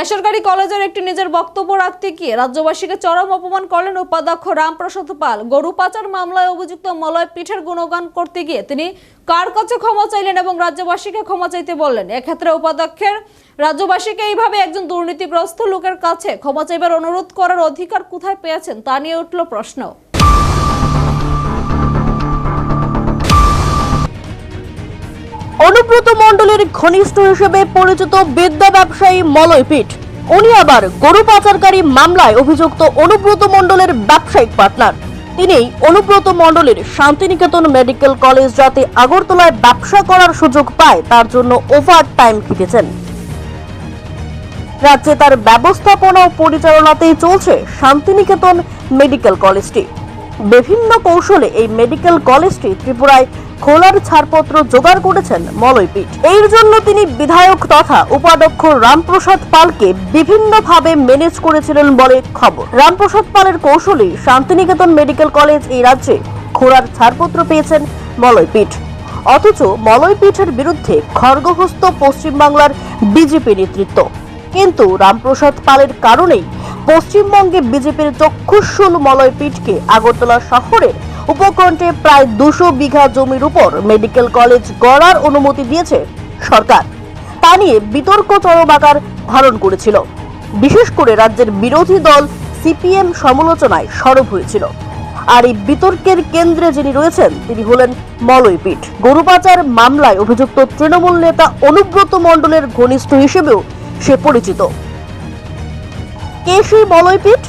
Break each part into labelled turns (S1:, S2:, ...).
S1: বেসরকারি কলেজের একটি নিজের বক্তব্য রাখতে গিয়ে রাজ্যবাসীকে চরম অপমান করলেন উপাধ্যক্ষ রামপ্রসাদ পাল। গরু পাচার মামলায় অভিযুক্ত মলয় পিঠের গুণগান করতে গিয়ে তিনি কার কাছে ক্ষমা চাইলেন এবং রাজ্যবাসীকে ক্ষমা চাইতে বললেন? এক্ষেত্রে উপাধ্যক্ষের রাজ্যবাসীকে এইভাবে একজন দুর্নীতিগ্রস্ত লোকের কাছে ক্ষমা চাইবার অনুরোধ করার অধিকার কোথায় পেয়েছেন তা নিয়ে উঠল প্রশ্ন।
S2: অনুব্রত মণ্ডলের ঘনিষ্ঠ হিসেবে পরিচিত বিদ্যা ব্যবসায়ী মলয় পিঠ উনি আবার গরু পাচারকারী মামলায় অভিযুক্ত অনুব্রত মণ্ডলের ব্যবসায়িক পার্টনার। তিনি অনুব্রত মণ্ডলের শান্তিনিকেতন মেডিকেল কলেজ যাতে আগরতলায় ব্যবসা করার সুযোগ পায়, তার জন্য ওভার টাইম খেটেছেন। রাজ্যে তার ব্যবস্থাপনা ও পরিচালনাতেই চলছে শান্তিনিকেতন মেডিকেল কলেজটি। বিভিন্ন কৌশলে এই মেডিকেল কলেজটি ত্রিপুরায় খোলার ছাড়পত্র জোগাড় করেছেন মলয়পীঠ। এর জন্য তিনি বিধায়ক তথা উপাধ্যক্ষ রামপ্রসাদ পালকে বিভিন্নভাবে ম্যানেজ করেছিলেন বলে খবর। রামপ্রসাদ পালের কৌশলে শান্তিনিকেতন মেডিকেল কলেজ এই রাজ্যে খোলার ছাড়পত্র পেয়েছেন মলয়পীঠ। অথচ মলয়পীঠের বিরুদ্ধে খড়গহস্ত পশ্চিমবাংলার বিজেপি নেতৃত্ব। কিন্তু রামপ্রসাদ পালের কারণেই পশ্চিমবঙ্গে বিজেপির চক্ষুশুল মলয়পীঠকে আগরতলা শহরের উপকণ্ঠে প্রায় দুশো বিঘা জমির উপর মেডিকেল কলেজ গড়ার অনুমতি দিয়েছে সরকার। তা নিয়ে বিতর্ক চরম আকার ধারণ করেছিল। বিশেষ করে রাজ্যের বিরোধী দল সিপিএম সমালোচনায় সরব হয়েছিল। আর এই বিতর্কের কেন্দ্রে যিনি রয়েছেন, তিনি হলেন মলয়পীঠ। গরু পাচার মামলায় অভিযুক্ত তৃণমূল নেতা অনুব্রত মণ্ডলের ঘনিষ্ঠ হিসেবেও সে পরিচিত। কে সেই মলয়পীঠ?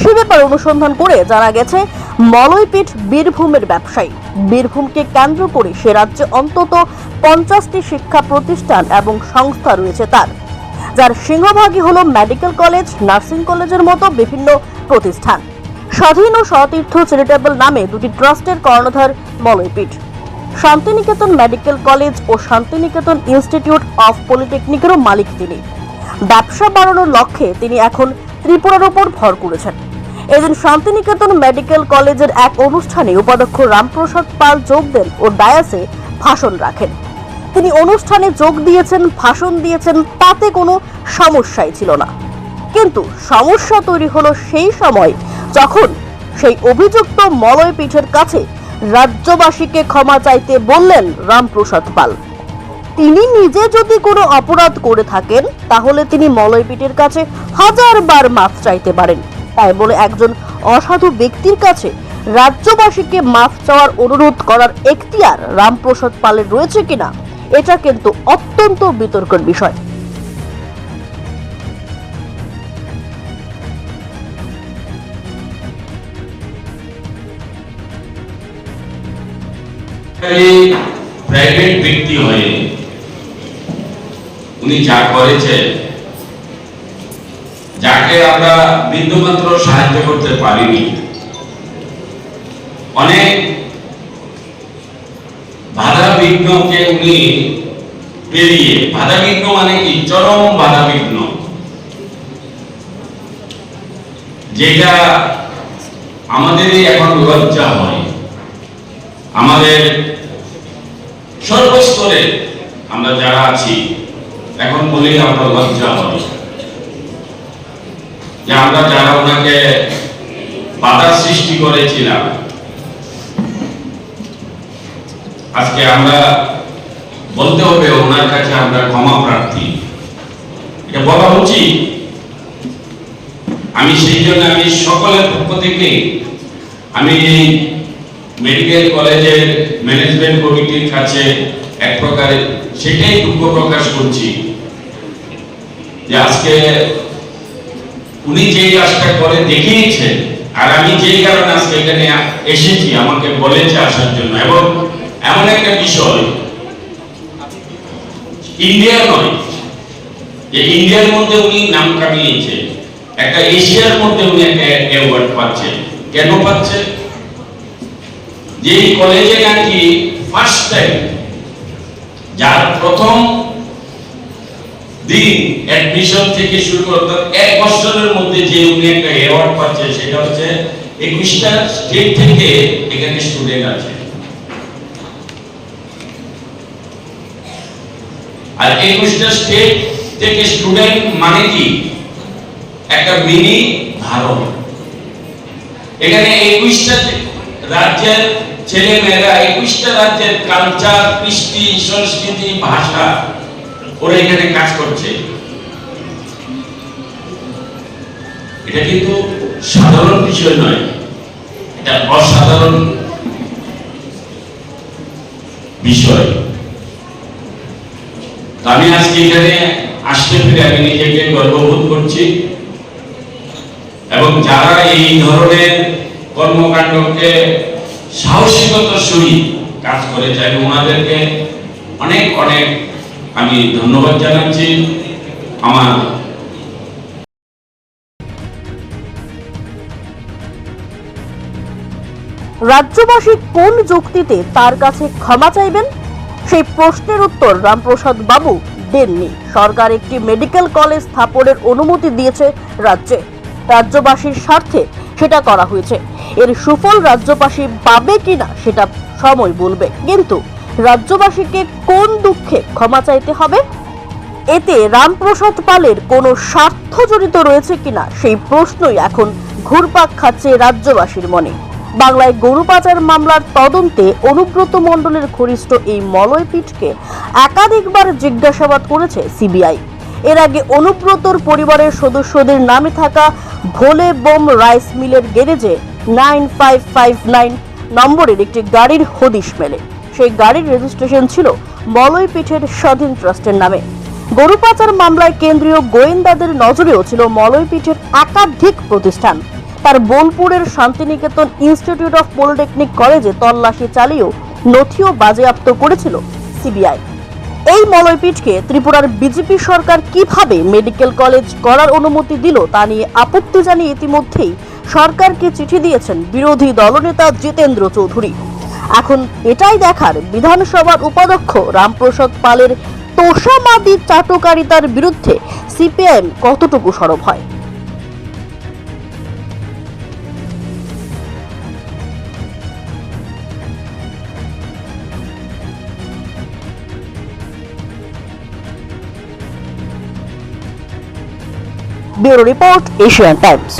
S2: সে ব্যাপারে অনুসন্ধান করে জানা গেছে মলয়পীঠ বীরভূমের ব্যবসায়ী। বীরভূমকে কেন্দ্র করে সে রাজ্যে অন্তত পঞ্চাশটি শিক্ষা প্রতিষ্ঠান এবং সংস্থা রয়েছে তার। যার সিংহভাগই হল মেডিকেল কলেজ, নার্সিং কলেজের মতো বিভিন্ন প্রতিষ্ঠান। স্বাধীন ও সতীর্থ চ্যারিটেবল নামে দুটি ট্রাস্টের কর্ণধার মলয়পীঠ। শান্তিনিকেতন মেডিকেল কলেজ ও শান্তিনিকেতন ইনস্টিটিউট অফ পলিটেকনিকেরও মালিক তিনি। ব্যবসা বাড়ানোর লক্ষ্যে তিনি এখন ত্রিপুরার ওপর ভর করেছেন। এদিন শান্তিনিকেতন মেডিকেল কলেজের এক অনুষ্ঠানে উপাধ্যক্ষ রামপ্রসাদ পাল যোগ দেন ও ডায়াসে ভাষণ রাখেন। তিনি অনুষ্ঠানে যোগ দিয়েছেন, ভাষণ দিয়েছেন, তাতে কোনো সমস্যাই ছিল না। কিন্তু সমস্যা তৈরি হলো সেই সময় যখন সেই অভিযুক্ত মলয় পীঠের কাছে রাজ্যবাসীকে ক্ষমা চাইতে বললেন রামপ্রসাদ পাল। তিনি নিজে যদি কোনো অপরাধ করে থাকেন, তাহলে তিনি মলয় মলয়পীঠের কাছে হাজারবার মাফ চাইতে পারেন। তাই বলে একজন অসাধু ব্যক্তির কাছে রাজ্যবাসীকে মাফ চাওয়ার অনুরোধ করার এখতিয়ার রামপ্রসাদ পালের রয়েছে কিনা, এটা কিন্তু অত্যন্ত বিতর্কের বিষয়।
S3: প্রাইভেট ব্যক্তি হয়ে উনি যা করেছেন যাকে আমরা বিন্দুমাত্র সাহায্য করতে পারিনি। অনেক বাধা বিঘ্নকে উনি পেরিয়ে বাধা বিঘ্ন মানে কি? চরম বাধা বিঘ্ন যেটা আমাদেরই এখন লজ্জা হয়। আমাদের সর্বস্তরে আমরা যারা আছি, এখন বলি আমরা লজ্জা হয়। যে আমরা যারা ওনাকে বাধা সৃষ্টি করেছিলাম, আজকে আমরা বলতে হবে ওনার কাছে আমরা ক্ষমা প্রার্থী। এটা বলা উচিত। আমি সেই জন্য আমি সকলের পক্ষ থেকে আমি মেডিকেল কলেজের ম্যানেজমেন্ট কমিটির কাছে এক প্রকারে সেটাই দুঃখ প্রকাশ করছি যে আজকে উনি যে কাজটা করে দেখিয়েছেন, আর আমি যেই কারণে আজকে এখানে এসেছি, আমাকে বলেছে আসার জন্য। এবং এমন একটা বিষয়, ইন্ডিয়া নয়, যে ইন্ডিয়ার মধ্যে উনি নাম কামিয়েছে, একটা এশিয়ার মধ্যে উনি একটা অ্যাওয়ার্ড পাচ্ছেন কেন পাচ্ছেন যে কলেজে নাকি ফার্স্ট টাইম যার প্রথম দিন অ্যাডমিশন থেকে শুরু করে, অর্থাৎ মধ্যে যে উনি একটা অ্যাওয়ার্ড পাচ্ছে, সেটা হচ্ছে একুশটা স্টেট থেকে এখানে স্টুডেন্ট আছে। আর একুশটা স্টেট থেকে স্টুডেন্ট মানে কি? একটা মিনি ভারত। এখানে একুশটা রাজ্যের ছেলে মেয়েরা একুশটা রাজ্যের কালচার কৃষ্টি, সংস্কৃতি, ভাষা, ওরা এখানে কাজ করছে। এটা কিন্তু সাধারণ বিষয় নয়, এটা অসাধারণ বিষয়। আমি আজকে এখানে আসতে পেরে আমি নিজেকে গর্ববোধ করছি এবং যারা এই ধরনের কর্মকাণ্ডকে সাহসিকতার সহিত কাজ করে যায় ওনাদেরকে অনেক অনেক আমি ধন্যবাদ জানাচ্ছি। আমার
S2: রাজ্যবাসী কোন যুক্তিতে তার কাছে ক্ষমা চাইবেন? সেই প্রশ্নের উত্তর রামপ্রসাদ বাবু দেননি। সরকার একটি মেডিকেল কলেজ স্থাপনের অনুমতি দিয়েছে রাজ্যে। রাজ্যবাসীর স্বার্থে সেটা করা হয়েছে। এর সুফল রাজ্যবাসী পাবে কিনা সেটা সময় বলবে। কিন্তু রাজ্যবাসীকে কোন দুঃখে ক্ষমা চাইতে হবে? এতে রামপ্রসাদ পালের কোনো স্বার্থ জড়িত রয়েছে কিনা সেই প্রশ্নই এখন ঘুরপাক খাচ্ছে রাজ্যবাসীর মনে। বাংলায় গরু পাচার মামলার তদন্তে অনুব্রত মণ্ডলের ঘনিষ্ঠ এই মলয়পীঠকে একাধিকবার জিজ্ঞাসাবাদ করেছে সিবিআই। এর আগে অনুব্রতর পরিবারের সদস্যদের নামে থাকা ভোলে বোম রাইস মিলের গ্যারেজে নাইন ফাইভ ফাইভ নাইন নম্বরের একটি গাড়ির হদিশ মেলে। সেই গাড়ির রেজিস্ট্রেশন ছিল মলয়পীঠের স্বাধীন ট্রাস্টের নামে। গরু পাচার মামলায় কেন্দ্রীয় গোয়েন্দাদের নজরেও ছিল মলয়পীঠের একাধিক প্রতিষ্ঠান। তার বোলপুরের শান্তিনিকেতন ইনস্টিটিউট অফ পলিটেকনিক কলেজে তল্লাশি চালিয়েও নথিও বাজেয়াপ্ত করেছিল সিবিআই। এই মলয়পীঠকে ত্রিপুরার বিজেপি সরকার কীভাবে মেডিকেল কলেজ করার অনুমতি দিল তা নিয়ে আপত্তি জানিয়ে ইতিমধ্যেই সরকারকে চিঠি দিয়েছেন বিরোধী দলনেতা জিতেন্দ্র চৌধুরী। এখন এটাই দেখার বিধানসভার উপাধ্যক্ষ রামপ্রসাদ পালের তোষামাদি চাটকারিতার বিরুদ্ধে সিপিআইএম কতটুকু সরব হয়? Bureau report Asian Times.